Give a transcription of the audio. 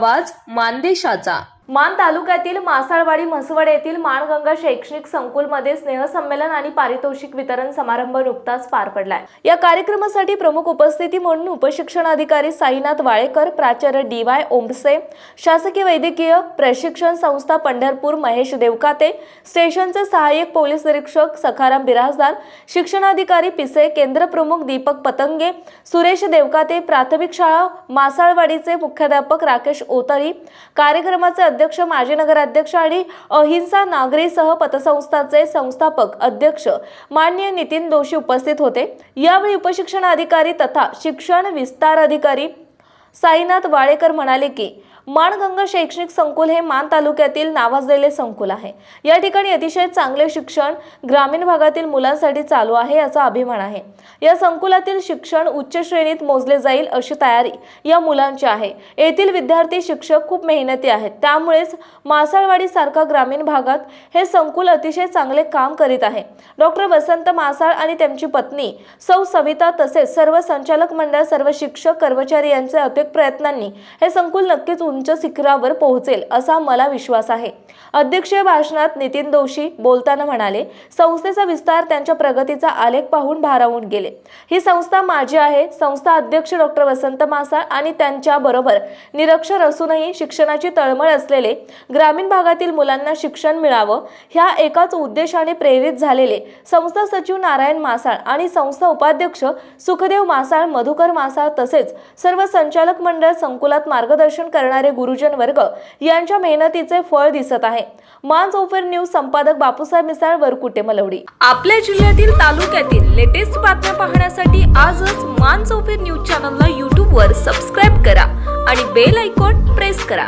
आवाज मानदेशाचा. मान तालुक्यातील मासाळवाडी म्हसवड येथील माणगंगा शैक्षणिक संकुलमध्ये स्नेहसंमेलन आणि पारितोषिक वितरण समारंभ नुकताच पार पडलाय. या कार्यक्रमासाठी प्रमुख उपस्थिती म्हणून उपशिक्षण अधिकारी साईनाथ वाळेकर प्राचार्य डी वाय ओंबसे शासकीय वैद्यकीय प्रशिक्षण संस्था पंढरपूर महेश देवकाते स्टेशनचे सहाय्यक पोलीस निरीक्षक सखाराम बिराजदार शिक्षणाधिकारी पिसे केंद्र प्रमुख दीपक पतंगे सुरेश देवकाते प्राथमिक शाळा मासाळवाडीचे मुख्याध्यापक राकेश ओतरी कार्यक्रमाचे अध्यक्ष माजी नगराध्यक्ष आणि अहिंसा नागरी सह पतसंस्थाचे संस्थापक अध्यक्ष मान्य नितीन दोषी उपस्थित होते. यावेळी उपशिक्षण अधिकारी तथा शिक्षण विस्तार अधिकारी साईनाथ वाळेकर म्हणाले की माणगंगा शैक्षणिक संकुल हे मान तालुक्यातील नावाजलेले संकुल आहे. या ठिकाणी अतिशय चांगले शिक्षण ग्रामीण भागातील मुलांसाठी चालू आहे याचा अभिमान आहे. या संकुलातील शिक्षण उच्च श्रेणीत मोजले जाईल अशी तयारी या मुलांची आहे. येथील विद्यार्थी शिक्षक खूप मेहनती आहेत. त्यामुळेच मासाळवाडी सारखा ग्रामीण भागात हे संकुल अतिशय चांगले काम करीत आहे. डॉक्टर वसंत मासाळ आणि त्यांची पत्नी सौ सविता तसेच सर्व संचालक मंडळ सर्व शिक्षक कर्मचारी यांच्या अथक प्रयत्नांनी हे संकुल नक्कीच उंच शिखरावर पोहोचेल असा मला विश्वास आहे. अध्यक्षीय भाषणात नितीन दोशी बोलताना म्हणाले संस्थेचा विस्तार त्यांच्या प्रगतीचा आलेख पाहून भारावून गेले. ही संस्था माझी आहे संस्था अध्यक्ष डॉक्टर वसंत मासाळ आणि त्यांच्या बरोबर निरक्षर असूनही शिक्षणाची तळमळ असलेले ग्रामीण भागातील मुलांना शिक्षण मिळावं ह्या एकाच उद्देशाने प्रेरित झालेले संस्था सचिव नारायण मासाळ आणि संस्था उपाध्यक्ष सुखदेव मासाळ मधुकर मासाळ तसेच सर्व संचालक मंडळ संकुलात मार्गदर्शन करणारे गुरुजन वर्ग यांच्या मेहनतीचे फळ दिसत आहे. मान ओफर न्यूज संपादक बापूसाहेब मिसाळ वरकुटे मलवडी. आपल्या जिल्ह्यातील तालुक्यातील लेटेस्ट बातम्या पाहण्यासाठी आजच मांस ओफेर न्यूज चॅनलला यूट्यूबवर सबस्क्राईब करा आणि बेल आयकॉन प्रेस करा.